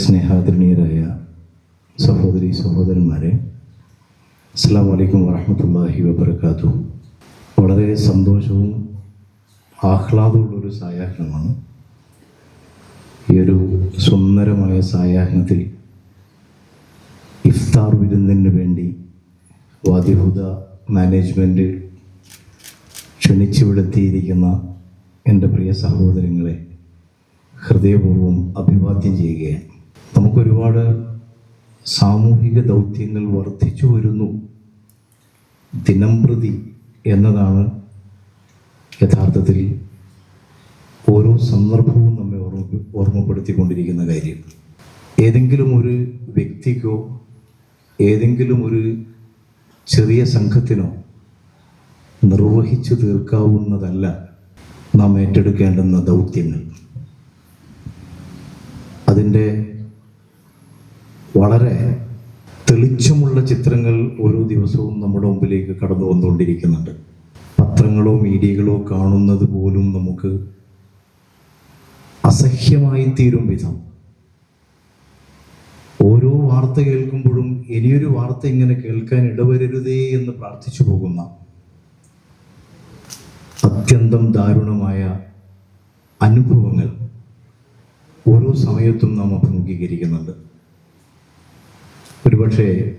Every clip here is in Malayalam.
സ്നേഹാദരണീയരായ സഹോദരി സഹോദരന്മാരെ അസ്സാം വലൈക്കും വറഹമത്തല്ലാഹി വബർക്കാത്തു വളരെ സന്തോഷവും ആഹ്ലാദമുള്ളൊരു സായാഹ്നമാണ്. ഈ ഒരു സുന്ദരമായ സായാഹ്നത്തിൽ ഇഫ്താർ വിരുന്നിന് വേണ്ടി വാദിഹുദ മാനേജ്മെന്റ് ക്ഷണിച്ചു വിടുത്തിയിരിക്കുന്ന എന്റെ പ്രിയ സഹോദരങ്ങളെ ഹൃദയപൂർവം അഭിവാദ്യം ചെയ്യുകയാണ്. നമുക്കൊരുപാട് സാമൂഹിക ദൗത്യങ്ങൾ വർദ്ധിച്ചു വരുന്നു. ദിനംപ്രതി എന്നതാണ് യഥാർത്ഥത്തിൽ ഓരോ സന്ദർഭവും നമ്മെ ഓർമ്മ ഓർമ്മപ്പെടുത്തിക്കൊണ്ടിരിക്കുന്ന കാര്യം. ഏതെങ്കിലും ഒരു വ്യക്തിക്കോ ഏതെങ്കിലും ഒരു ചെറിയ സംഘത്തിനോ നിർവഹിച്ചു തീർക്കാവുന്നതല്ല നാം ഏറ്റെടുക്കേണ്ടുന്ന ദൗത്യങ്ങൾ. അതിന്റെ വളരെ തെളിച്ചമുള്ള ചിത്രങ്ങൾ ഓരോ ദിവസവും നമ്മുടെ മുമ്പിലേക്ക് കടന്നു വന്നുകൊണ്ടിരിക്കുന്നുണ്ട്. പത്രങ്ങളോ മീഡിയകളോ കാണുന്നത് പോലും നമുക്ക് അസഹ്യമായി തീരും വിധം. ഓരോ വാർത്ത കേൾക്കുമ്പോഴും ഇനിയൊരു വാർത്ത ഇങ്ങനെ കേൾക്കാൻ ഇടവരരുതേ എന്ന് പ്രാർത്ഥിച്ചു പോകുന്ന അത്യന്തം ദാരുണമായ അനുഭവങ്ങൾ ഓരോ സമയത്തും നാം അഭിമുഖീകരിക്കുന്നുണ്ട്. ഒരുപക്ഷെ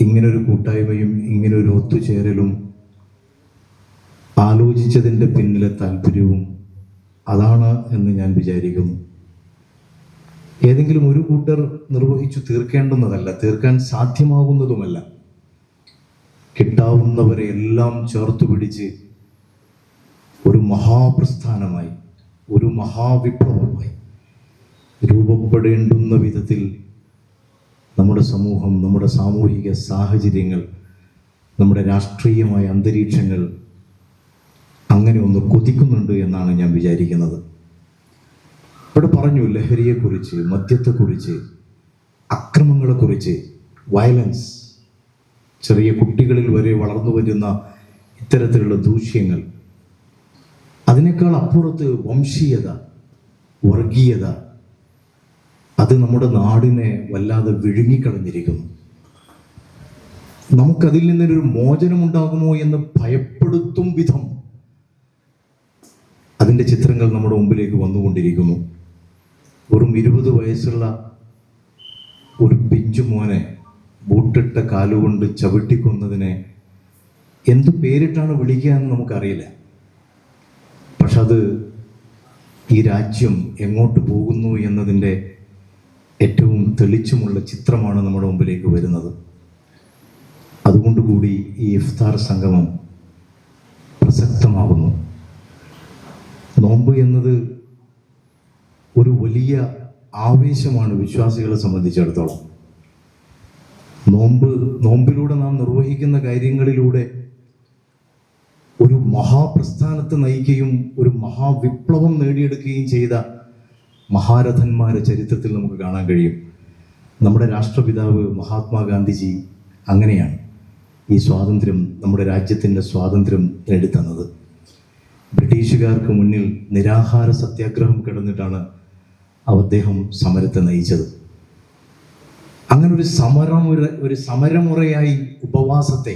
ഇങ്ങനൊരു കൂട്ടായ്മയും ഇങ്ങനൊരു ഒത്തുചേരലും ആലോചിച്ചതിന്റെ പിന്നിലെ താല്പര്യവും അതാണ് എന്ന് ഞാൻ വിചാരിക്കുന്നു. ഏതെങ്കിലും ഒരു കൂട്ടർ നിർവഹിച്ചു തീർക്കേണ്ടുന്നതല്ല തീർക്കാൻ സാധ്യമാകുന്നതുമല്ല. കിട്ടാവുന്നവരെ എല്ലാം ചേർത്തു പിടിച്ച് ഒരു മഹാപ്രസ്ഥാനമായി ഒരു മഹാവിപ്ലവമായി രൂപപ്പെടേണ്ടുന്ന വിധത്തിൽ നമ്മുടെ സമൂഹം നമ്മുടെ സാമൂഹിക സാഹചര്യങ്ങൾ നമ്മുടെ രാഷ്ട്രീയമായ അന്തരീക്ഷങ്ങൾ അങ്ങനെ ഒന്ന് കൊതിക്കുന്നുണ്ട് എന്നാണ് ഞാൻ വിചാരിക്കുന്നത്. ഇവിടെ പറഞ്ഞു ലഹരിയെക്കുറിച്ച് മദ്യത്തെക്കുറിച്ച് അക്രമങ്ങളെക്കുറിച്ച് വയലൻസ് ചെറിയ കുട്ടികളിൽ വരെ വളർന്നു വരുന്ന ഇത്തരത്തിലുള്ള ദൂഷ്യങ്ങൾ. അതിനേക്കാൾ അപ്പുറത്ത് വംശീയത വർഗീയത അത് നമ്മുടെ നാടിനെ വല്ലാതെ വിഴുങ്ങിക്കളഞ്ഞിരിക്കുന്നു. നമുക്കതിൽ നിന്നൊരു മോചനം ഉണ്ടാകുമോ എന്ന് ഭയപ്പെടുത്തും വിധം അതിന്റെ ചിത്രങ്ങൾ നമ്മുടെ മുമ്പിലേക്ക് വന്നുകൊണ്ടിരിക്കുന്നു. വെറും ഇരുപത് വയസ്സുള്ള ഒരു പിഞ്ചു മോനെ ബൂട്ടിട്ട കാലുകൊണ്ട് ചവിട്ടിക്കൊന്നതിനെ എന്തു പേരിട്ടാണ് വിളിക്കുക എന്ന് നമുക്കറിയില്ല. പക്ഷെ അത് ഈ രാജ്യം എങ്ങോട്ട് പോകുന്നു എന്നതിന്റെ ഏറ്റവും തെളിച്ചുമുള്ള ചിത്രമാണ് നമ്മുടെ മുമ്പിലേക്ക് വരുന്നത്. അതുകൊണ്ടുകൂടി ഈ ഇഫ്താർ സംഗമം പ്രസക്തമാകുന്നു. നോമ്പ് എന്നത് ഒരു വലിയ ആവേശമാണ് വിശ്വാസികളെ സംബന്ധിച്ചിടത്തോളം. നോമ്പ് നോമ്പിലൂടെ നാം നിർവഹിക്കുന്ന കാര്യങ്ങളിലൂടെ ഒരു മഹാപ്രസ്ഥാനത്തെ നയിക്കുകയും ഒരു മഹാവിപ്ലവം നേടിയെടുക്കുകയും ചെയ്ത മഹാരഥന്മാരെ ചരിത്രത്തിൽ നമുക്ക് കാണാൻ കഴിയും. നമ്മുടെ രാഷ്ട്രപിതാവ് മഹാത്മാഗാന്ധിജി അങ്ങനെയാണ് ഈ സ്വാതന്ത്ര്യം നമ്മുടെ രാജ്യത്തിന്റെ സ്വാതന്ത്ര്യം നേടിത്തന്നത്. ബ്രിട്ടീഷുകാർക്ക് മുന്നിൽ നിരാഹാര സത്യാഗ്രഹം കിടന്നിട്ടാണ് അദ്ദേഹം സമരത്തെ നയിച്ചത്. അങ്ങനെ ഒരു സമരമുറ ഒരു സമരമുറയായി ഉപവാസത്തെ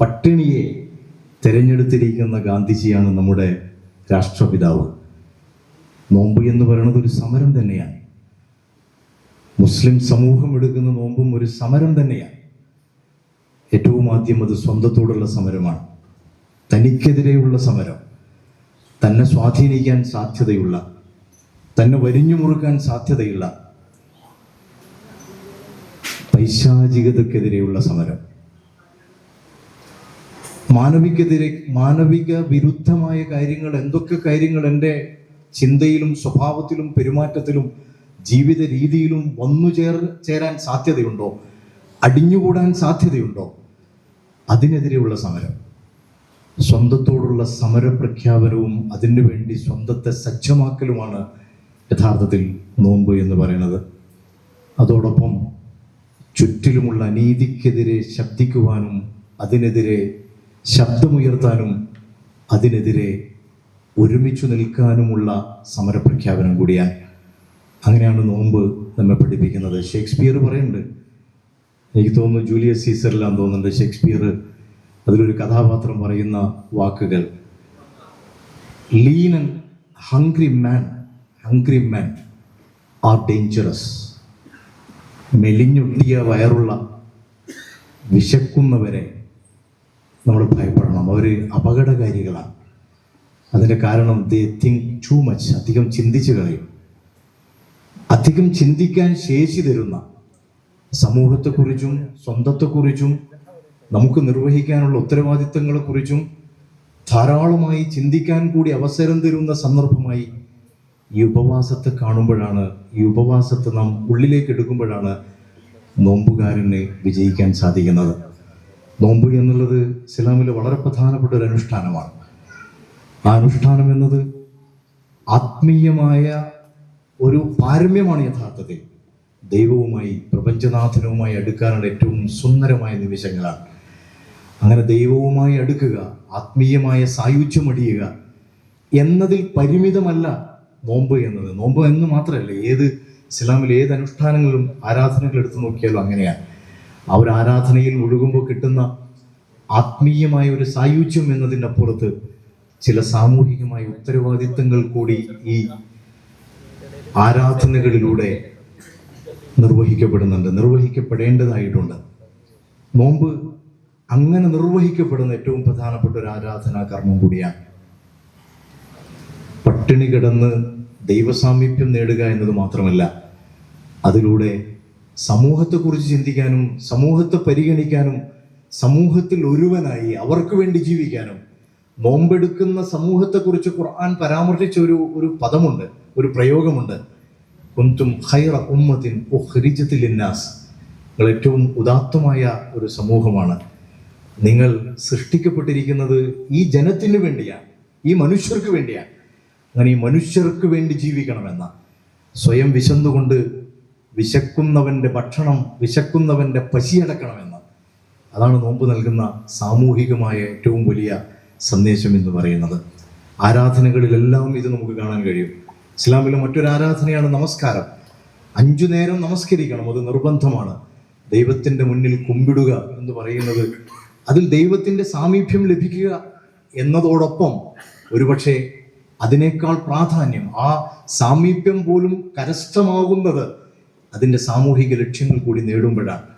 പട്ടിണിയെ തിരഞ്ഞെടുത്തിരിക്കുന്ന ഗാന്ധിജിയാണ് നമ്മുടെ രാഷ്ട്രപിതാവ്. നോമ്പ് എന്ന് പറയുന്നത് ഒരു സമരം തന്നെയാണ്. മുസ്ലിം സമൂഹം എടുക്കുന്ന നോമ്പും ഒരു സമരം തന്നെയാണ്. ഏറ്റവും ആദ്യം അത് സ്വന്തത്തോടുള്ള സമരമാണ്. തനിക്കെതിരെയുള്ള സമരം. തന്നെ സ്വാധീനിക്കാൻ സാധ്യതയുള്ള തന്നെ വരിഞ്ഞു മുറുക്കാൻ സാധ്യതയുള്ള പൈശാചികതക്കെതിരെയുള്ള സമരം. മാനവികെതിരെ മാനവിക വിരുദ്ധമായ കാര്യങ്ങൾ എന്തൊക്കെ കാര്യങ്ങൾ എന്റെ ചിന്തയിലും സ്വഭാവത്തിലും പെരുമാറ്റത്തിലും ജീവിത രീതിയിലും വന്നു ചേർ ചേരാൻ സാധ്യതയുണ്ടോ? അടിഞ്ഞുകൂടാൻ സാധ്യതയുണ്ടോ? അതിനെതിരെയുള്ള സമരം. സ്വന്തത്തോടുള്ള സമരപ്രഖ്യാപനവും അതിനു വേണ്ടി സ്വന്തത്തെ സജ്ജമാക്കലുമാണ് യഥാർത്ഥത്തിൽ നോമ്പ് എന്ന് പറയുന്നത്. അതോടൊപ്പം ചുറ്റിലുമുള്ള അനീതിക്കെതിരെ ശബ്ദിക്കുവാനും അതിനെതിരെ ശബ്ദമുയർത്താനും അതിനെതിരെ ഒരുമിച്ചു നിൽക്കാനുമുള്ള സമരപ്രഖ്യാപനം കൂടിയാണ് അങ്ങനെയാണ് നോമ്പ് നമ്മെ പഠിപ്പിക്കുന്നത്. ഷേക്സ്പിയർ പറയുന്നുണ്ട്. എനിക്ക് തോന്നുന്നു ജൂലിയസ് സീസറിലാന്ന് തോന്നുന്നുണ്ട് ഷേക്സ്പിയർ അതിലൊരു കഥാപാത്രം പറയുന്ന വാക്കുകൾ. Lean and hungry man hungry man are dangerous. മെലിഞ്ഞൊട്ടിയ വയറുള്ള വിശക്കുന്നവരെ നമ്മൾ ഭയപ്പെടണം. അവർ അപകടകാരികളാണ്. അതിന്റെ കാരണം ദേ തിങ്ക് ടു മച്ച് അധികം ചിന്തിച്ചു കളയും. അധികം ചിന്തിക്കാൻ ശേഷി തരുന്ന സമൂഹത്തെക്കുറിച്ചും സ്വന്തത്തെക്കുറിച്ചും നമുക്ക് നിർവഹിക്കാനുള്ള ഉത്തരവാദിത്തങ്ങളെക്കുറിച്ചും ധാരാളമായി ചിന്തിക്കാൻ കൂടി അവസരം തരുന്ന സന്ദർഭമായി ഈ ഉപവാസത്തെ കാണുമ്പോഴാണ് ഈ ഉപവാസത്തെ നാം ഉള്ളിലേക്ക് എടുക്കുമ്പോഴാണ് നോമ്പുകാരനെ വിജയിക്കാൻ സാധിക്കുന്നത്. നോമ്പ് എന്നുള്ളത് ഇസ്ലാമിലെ വളരെ പ്രധാനപ്പെട്ട ഒരു അനുഷ്ഠാനമാണ്. അനുഷ്ഠാനം എന്നത് ആത്മീയമായ ഒരു പാരമ്യമാണ് യഥാർത്ഥത്തിൽ. ദൈവവുമായി പ്രപഞ്ചനാഥനവുമായി അടുക്കാനുള്ള ഏറ്റവും സുന്ദരമായ നിമിഷങ്ങളാണ്. അങ്ങനെ ദൈവവുമായി അടുക്കുക ആത്മീയമായ സായുജ്യം അടിയുക എന്നതിൽ പരിമിതമല്ല നോമ്പ് എന്നത്. നോമ്പ് എന്ന് മാത്രമല്ല ഏത് ഇസ്ലാമിൽ ഏത് അനുഷ്ഠാനങ്ങളും ആരാധനകൾ എടുത്തു നോക്കിയാലും അങ്ങനെയാണ്. ആ ഒരു ആരാധനയിൽ ഒഴുകുമ്പോൾ കിട്ടുന്ന ആത്മീയമായ ഒരു സായുജ്യം എന്നതിന്റെ അപ്പുറത്ത് ചില സാമൂഹികമായ ഉത്തരവാദിത്തങ്ങൾ കൂടി ഈ ആരാധനകളിലൂടെ നിർവഹിക്കപ്പെടുന്നുണ്ട്. നിർവഹിക്കപ്പെടേണ്ടതായിട്ടുണ്ട്. നോമ്പ് അങ്ങനെ നിർവഹിക്കപ്പെടുന്ന ഏറ്റവും പ്രധാനപ്പെട്ട ഒരു ആരാധനാ കർമ്മം കൂടിയാണ്. പട്ടിണി കിടന്ന് ദൈവസാമീപ്യം നേടുക എന്നത് മാത്രമല്ല അതിലൂടെ സമൂഹത്തെക്കുറിച്ച് ചിന്തിക്കാനും സമൂഹത്തെ പരിഗണിക്കാനും സമൂഹത്തിൽ ഒരുവനായി അവർക്ക് വേണ്ടി ജീവിക്കാനും നോമ്പെടുക്കുന്ന സമൂഹത്തെക്കുറിച്ച് ഖുർആൻ പരാമർശിച്ച ഒരു ഒരു പദമുണ്ട് ഒരു പ്രയോഗമുണ്ട്. കുന്തും ഖൈറ ഉമ്മത്തിൻ ഉഖ്രിജത്തിൽ ഇന്നാസ് നിങ്ങൾ ഏറ്റവും ഉദാത്തമായ ഒരു സമൂഹമാണ്. നിങ്ങൾ സൃഷ്ടിക്കപ്പെട്ടിരിക്കുന്നത് ഈ ജനത്തിന് വേണ്ടിയാണ് ഈ മനുഷ്യർക്ക് വേണ്ടിയാണ്. അങ്ങനെ ഈ മനുഷ്യർക്ക് വേണ്ടി ജീവിക്കണമെന്ന സ്വയം വിശന്നുകൊണ്ട് വിശക്കുന്നവന്റെ ഭക്ഷണം വിശക്കുന്നവന്റെ പശിയടക്കണമെന്ന് അതാണ് നോമ്പ് നൽകുന്ന സാമൂഹികമായ ഏറ്റവും വലിയ സന്ദേശം എന്ന് പറയുന്നത്. ആരാധനകളിലെല്ലാം ഇത് നമുക്ക് കാണാൻ കഴിയും. ഇസ്ലാമിലെ മറ്റൊരു ആരാധനയാണ് നമസ്കാരം. അഞ്ചു നേരം നമസ്കരിക്കണം അത് നിർബന്ധമാണ്. ദൈവത്തിന്റെ മുന്നിൽ കുമ്പിടുക എന്ന് പറയുന്നത് അതിൽ ദൈവത്തിന്റെ സാമീപ്യം ലഭിക്കുക എന്നതോടൊപ്പം ഒരുപക്ഷെ അതിനേക്കാൾ പ്രാധാന്യം ആ സാമീപ്യം പോലും കരസ്ഥമാകുന്നത് അതിന്റെ സാമൂഹിക ലക്ഷ്യങ്ങൾ കൂടി നേടുമ്പോഴാണ്.